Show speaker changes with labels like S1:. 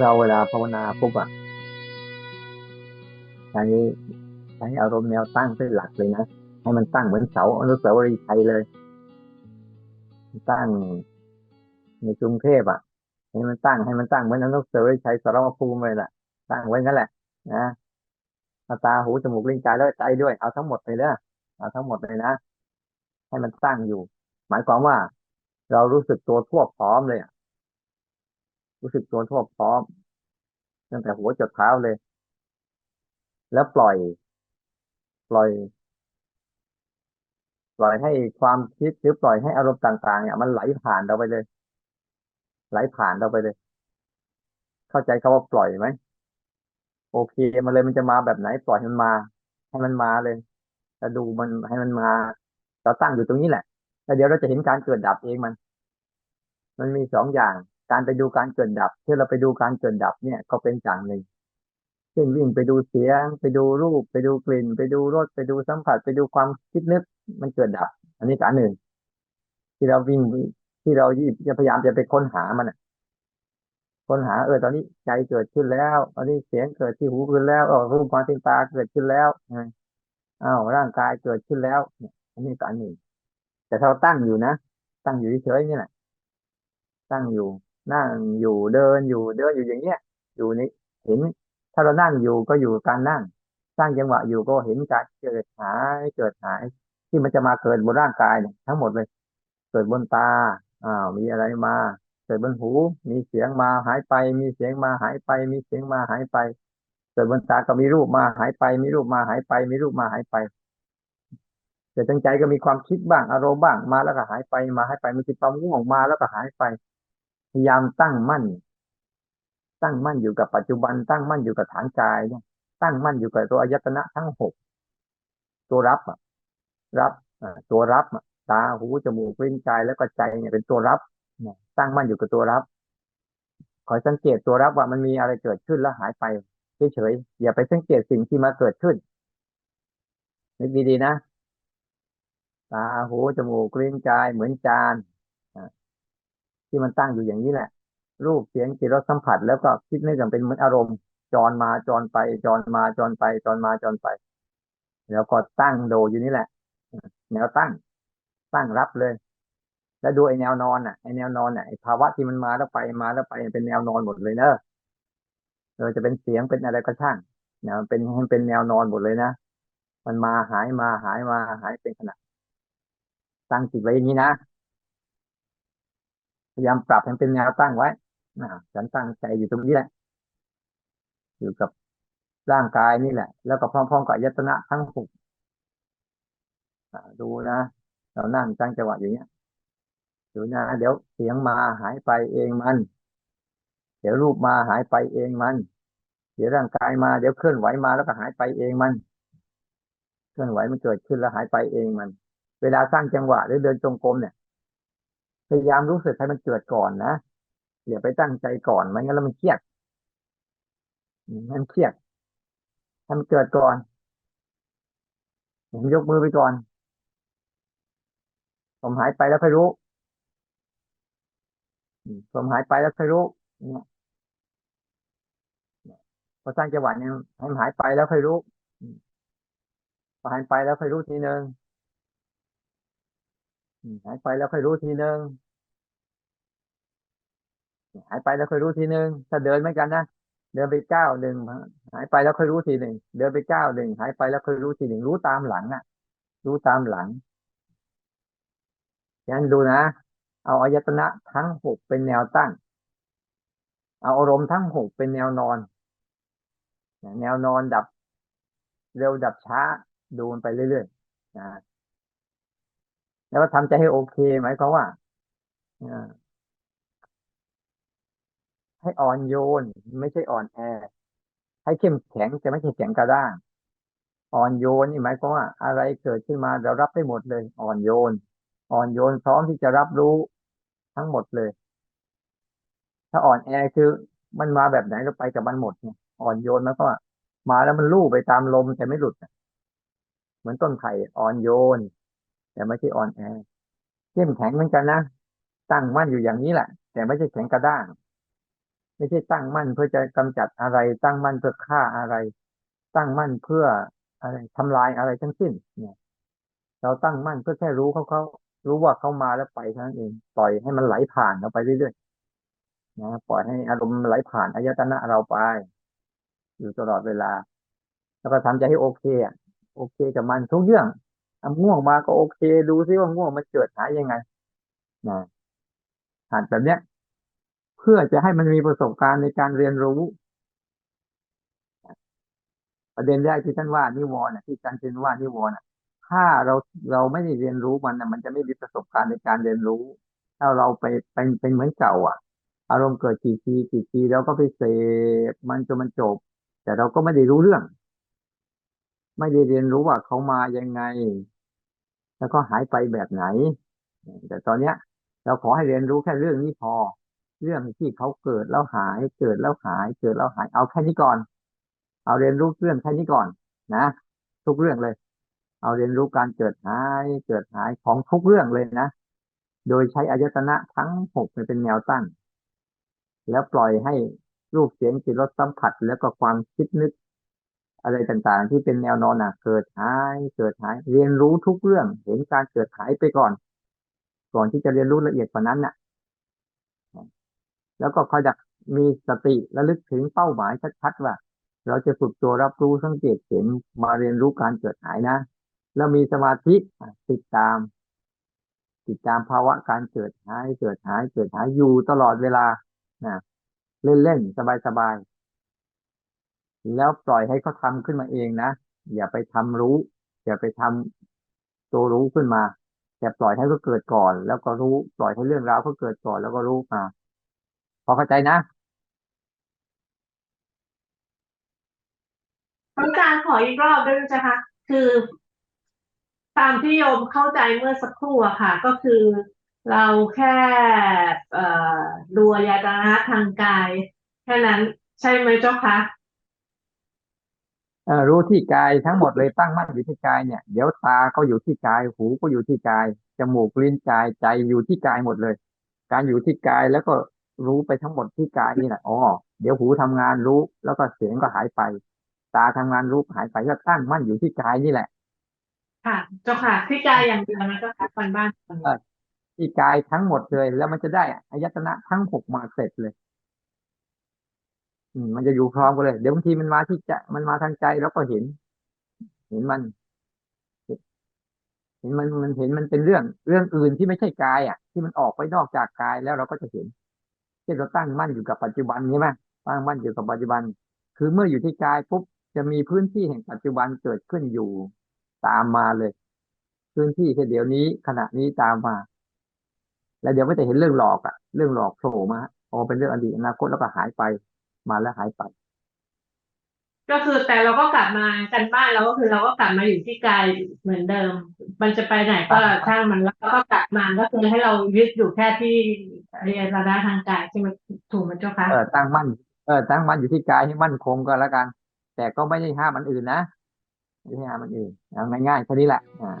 S1: เราเวลาภาวนาปุ๊บอะใช้ใช้อารมณ์แนวตั้งเป็นหลักเลยนะให้มันตั้งเหมือนเสาอนุสาวรีย์ไทยเลย ตั้งในกรุงเทพอะให้มันตั้งให้มันตั้งเหมือนอนุสาวรีย์ชัยสรภูมิเลยแหละตั้งไว้นั่นแหละ นะ เอาตาหูจมูกลิ้นกายแล้วใจด้วย เอาทั้งหมดเลยเด้อเอาทั้งหมดเลยนะ ให้มันตั้งอยู่ หมายความว่า เรารู้สึกตัวทั่วพร้อมเลยรู้สึกตัวทั่วพร้อมตั้งแต่หัวจดเท้าเลย แล้วปล่อย ปล่อย ปล่อยให้ความคิดหรือปล่อยให้อารมณ์ต่าง ๆ เนี่ยมันไหลผ่านเราไปเลย ไหลผ่านเราไปเลย เข้าใจคำว่าปล่อยไหม โอเคมาเลยมันจะมาแบบไหนปล่อยให้มันมา ให้มันมาเลยจะดูมันให้มันมาเราตั้งอยู่ตรงนี้แหละแล้วเดี๋ยวเราจะเห็นการเกิดดับเองมัน มันมีสองอย่าง การไปดูการเกิดดับที่เราไปดูการเกิดดับเนี่ยก็เป็นอย่างหนึ่งเช่นวิ่งไปดูเสียง ไปดูรูป ไปดูกลิ่น ไปดูรสไปดูสัมผัส ไปดูความคิดนึกมันเกิดดับ อันนี้การหนึ่งที่เราวิ่งที่เรายี่จะพยายามจะไปค้นหามัน ค้นหาเออตอนนี้ใจเกิดขึ้นแล้ว ตอนนี้เสียงเกิดที่หูขึ้นแล้วเออรูปความเป็นตาเกิดขึ้นแล้วอ้าวร่างกายเกิดขึ้นแล้วเนี่ยอันนี้การหนึ่งแต่เราตั้งอยู่นะตั้งอยู่เฉยๆนี่แหละตั้งอยู่นั่งอยู่เดินอยู่เดินอยู่อย่างเงี้ย อยู่นี่เห็น ถ้าเรานั่งอยู่ก็อยู่การนั่งสร้างจังหวะอยู่ก็เห็นการเกิดหายเกิดหาย ที่มันจะมาเกิดบนร่างกายเนี่ยทั้งหมดเลย เกิดบนตาอ้าวมีอะไรมา เกิดบนหู มีเสียงมาหายไป มีเสียงมาหายไป มีเสียงมาหายไปเกิดบนตาก็มีรูปมาหายไป มีรูปมาหายไป มีรูปมาหายไปเกิดตั้งใจก็มีความคิดบ้างอารมณ์บ้างมาแล้วก็หายไปมาหายไปมีจิตความง่วงมาแล้วก็หายไป พยายามตั้งมั่น ตั้งมั่นอยู่กับปัจจุบัน ตั้งมั่นอยู่กับฐานกายเนี่ยตั้งมั่นอยู่กับตัวอายตนะทั้งหกตัวรับอะรับตัวรับตาหูจมูกลิ้นกายแล้วก็ใจเนี่ยเป็นตัวรับ ตั้งมั่นอยู่กับตัวรับ คอยสังเกตตัวรับว่ามันมีอะไรเกิดขึ้นแล้วหายไปเฉยๆอย่าไปสังเกตสิ่งที่มาเกิดขึ้นนึกดีๆนะตาหูจมูกลิ้นกายเหมือนจานที่มันตั้งอยู่อย่างนี้แหละ รูปเสียงกลิ่นรสสัมผัส แล้วก็คิดนึกกันเป็นเหมือนอารมณ์ จรมาจรไป จรมาจรไป จรมาจรไป แล้วก็ตั้งโดอยู่นี่แหละแนวตั้งตั้งรับเลย แล้วดูไอแนวนอนอะไอแนวนอนอะไอภาวะที่มันมาแล้วไปมาแล้วไปเป็นแนวนอนหมดเลยเนอะเออจะเป็นเสียงเป็นอะไรก็ช่างเนี่ยมันเป็นให้เป็นแนวนอนหมดเลยนะมันมาหายมาหายมาหายเป็นขณะตั้งจิตไว้อย่างนี้นะพยายามปรับให้เป็นแนวตั้งไว้นะฉันตั้งใจอยู่ตรงนี้แหละ อยู่กับร่างกายนี่แหละ แล้วก็พร้อมๆกับยตนะทั้งหกดูนะ เรานั่งตั้งจังหวะอย่างเงี้ย ดูนะเดี๋ยวเสียงมาหายไปเองมัน เดี๋ยวรูปมาหายไปเองมัน เดี๋ยวร่างกายมาเดี๋ยวเคลื่อนไหวมาแล้วก็หายไปเองมัน เคลื่อนไหวมันเกิดขึ้นแล้วหายไปเองมัน เวลาสร้างจังหวะหรือเดินจงกรมเนี่ยพยายามรู้สึกให้มันเกิดก่อนนะอย่าไปตั้งใจก่อนไม่งั้นแล้วมันเครียดมันเครียดให้มันเกิดก่อน ผมยกมือไปก่อน ผมหายไปแล้วค่อยรู้ ลมหายไปแล้วค่อยรู้เนี่ยพอสร้างจังหวะเนี่ยให้มันหายไปแล้วค่อยรู้พอหายไปแล้วค่อยรู้ทีหนึ่งหายไปแล้วค่อยรู้ทีหนึ่งหายไปแล้วค่อยรู้ทีหนึ่งถ้าเดินเหมือนกันนะเดินไปเก้าหนึ่งหายไปแล้วค่อยรู้ทีหนึ่งเดินไปเก้าหนึ่งหายไปแล้วค่อยรู้ทีหนึ่งรู้ตามหลังอะ รู้ตามหลังยันดูนะ เอาอายตนะทั้งหกเป็นแนวตั้ง เอาอารมณ์ทั้งหกเป็นแนวนอน แนวนอนดับเร็วดับช้าดูมันไปเรื่อยๆนะแล้วก็ทำใจให้โอเคหมายความว่าให้อ่อนโยน ไม่ใช่อ่อนแอ ให้เข้มแข็งแต่ไม่ใช่แข็งกระด้าง อ่อนโยนนี่หมายความว่า อะไรเกิดขึ้นมาเรารับได้หมดเลย อ่อนโยน อ่อนโยนพร้อมที่จะรับรู้ ทั้งหมดเลย ถ้าอ่อนแอคือมันมาแบบไหนเราไปกับมันหมดเนี่ยอ่อนโยนแล้วก็ มาแล้วมันลู่ไปตามลมแต่ไม่หลุดเหมือนต้นไผ่อ่อนโยน แต่ไม่ใช่อ่อนแอเข้มแข็งเหมือนกันนะตั้งมั่นอยู่อย่างนี้แหละ แต่ไม่ใช่แข็งกระด้างไม่ใช่ตั้งมั่นเพื่อจะกำจัดอะไร ตั้งมั่นเพื่อฆ่าอะไร ตั้งมั่นเพื่ออะไรทำลายอะไรทั้งสิ้น เนี่ย เราตั้งมั่นเพื่อแค่รู้เขาเขา รู้ว่าเข้ามาแล้วไปเท่านั้นเองปล่อยให้มันไหลผ่านเราไปเรื่อยๆนะปล่อยให้อารมณ์ไหลผ่านอายตนะเราไป อยู่ตลอดเวลา แล้วก็ทำใจให้โอเคอะโอเคกับมันทุกเรื่องอะง่วงมาก็โอเค ดูซิว่าง่วงมันเกิดหายยังไงนะหัดแบบเนี้ย เพื่อจะให้มันมีประสบการณ์ในการเรียนรู้ ประเด็นแรกที่ท่านว่านิวรณ์น่ะที่อาจารย์เชนว่านิวรณ์น่ะ ถ้าเราเราไม่ได้เรียนรู้มันนะมันจะไม่มีประสบการณ์ในการเรียนรู้ ถ้าเราไปเป็นเป็นเหมือนเก่า อะ อารมณ์เกิดกี่ทีกี่ทีแล้วก็ไปเสพมันจนมันจบ แต่เราก็ไม่ได้รู้เรื่อง ไม่ได้เรียนรู้ว่าเขามายังไง แล้วก็หายไปแบบไหน แต่ตอนเนี้ย เราขอให้เรียนรู้แค่เรื่องนี้พอ เรื่องที่เขาเกิดแล้วหายเกิดแล้วหายเกิดแล้วหายเอาแค่นี้ก่อน เอาเรียนรู้เรื่องแค่นี้ก่อน นะทุกเรื่องเลย เอาเรียนรู้การเกิดหายเกิดหายของทุกเรื่องเลยนะ โดยใช้อายตนะทั้งหกเป็นแนวตั้ง แล้วปล่อยให้รูปเสียงกลิ่นรสสัมผัส แล้วก็ความคิดนึก อะไรต่างๆ ที่เป็นแนวนอนอะเกิดหายเกิดหาย เรียนรู้ทุกเรื่อง เห็นการเกิดหายไปก่อน ก่อนที่จะเรียนรู้ละเอียดกว่านั้นน่ะ แล้วก็คอยดักมีสติระลึกถึงเป้าหมายชัดๆว่าเราจะฝึกตัวรับรู้สังเกตเห็นมาเรียนรู้การเกิดหายนะ แล้วมีสมาธิติดตาม ติดตามภาวะการเกิดหายเกิดหายเกิดหายอยู่ตลอดเวลานะเล่นๆสบายๆแล้วปล่อยให้เขาทำขึ้นมาเองนะอย่าไปทำรู้ อย่าไปทำตัวรู้ขึ้นมาแต่ปล่อยให้เขาเกิดก่อน แล้วก็รู้ปล่อยให้เรื่องราวเขาเกิดก่อนแล้วก็รู้มาพอเข้าใจนะ
S2: พระอาจารขออีกรอบด้ไหมจ๊ะคะคือ ตามที่โยมเข้าใจเมื่อสักครู่อะค่ะ ก็คือเราแค่ดูอาตนะทางกาย แค่นั้นใช่ไหมเจ้าคะ
S1: รู้ที่กายทั้งหมดเลยตั้งมั่นอยู่ที่กายเนี่ย เดี๋ยวตาก็อยู่ที่กาย หูก็อยู่ที่กาย จมูกลิ้นกายใจอยู่ที่กายหมดเลย การอยู่ที่กายแล้วก็รู้ไปทั้งหมดที่กายนี่แหละอ๋อเดี๋ยวหูทำงานรู้แล้วก็เสียงก็หายไป ตาทำงานรู้หายไปก็ตั้งมั่นอยู่ที่กายนี่แหละ
S2: ค่ะ เจ้าค่ะที่กายอย่างเดียวนะเจ้าค่ะวันบ้าน
S1: ที่กายทั้งหมดเลย แล้วมันจะได้อายตนะทั้งหกมาเสร็จเลย อืมมันจะอยู่พร้อมกันเลย เดี๋ยวบางทีมันมาที่ใจมันมาทางใจแล้วก็เห็น เห็นมัน เห็นมันมันเห็นมันเป็นเรื่องเรื่องอื่นที่ไม่ใช่กายอะ ที่มันออกไปนอกจากกายแล้วเราก็จะเห็นเช่เราตั้งมั่นอยู่กับปัจจุบันใช่ไหมตั้งมั่นอยู่กับปัจจุบัน คือเมื่ออยู่ที่กายปุ๊บจะมีพื้นที่แห่งปัจจุบันเกิดขึ้นอยู่ ตามมาเลย พื้นที่แค่เดี๋ยวนี้ขณะนี้ตามมา แล้วเดี๋ยวก็จะเห็นเรื่องหลอกอะเรื่องหลอกโผล่มาพอเป็นเรื่องอดีตอนาคตแล้วก็หายไปมาแล้วหายไป
S2: ก็คือแต่เราก็กลับมากันบ้านเราก็คือเราก็กลับมาอยู่ที่กายเหมือนเดิม มันจะไปไหนก็ช่างมันแล้วก็กลับมาก็คือให้เรายึดอยู่แค่ที่อายตนะทางกายใช่ไหมถูกไหมเจ้าคะ
S1: เออตั้งมั่นเออตั้งมั่นอยู่ที่กายให้มั่นคงก็แล้วกัน แต่ก็ไม่ได้ห้ามมันอื่นนะ ไม่ยามมันอื่นเอง่ายๆแค่นี้แหละอ่า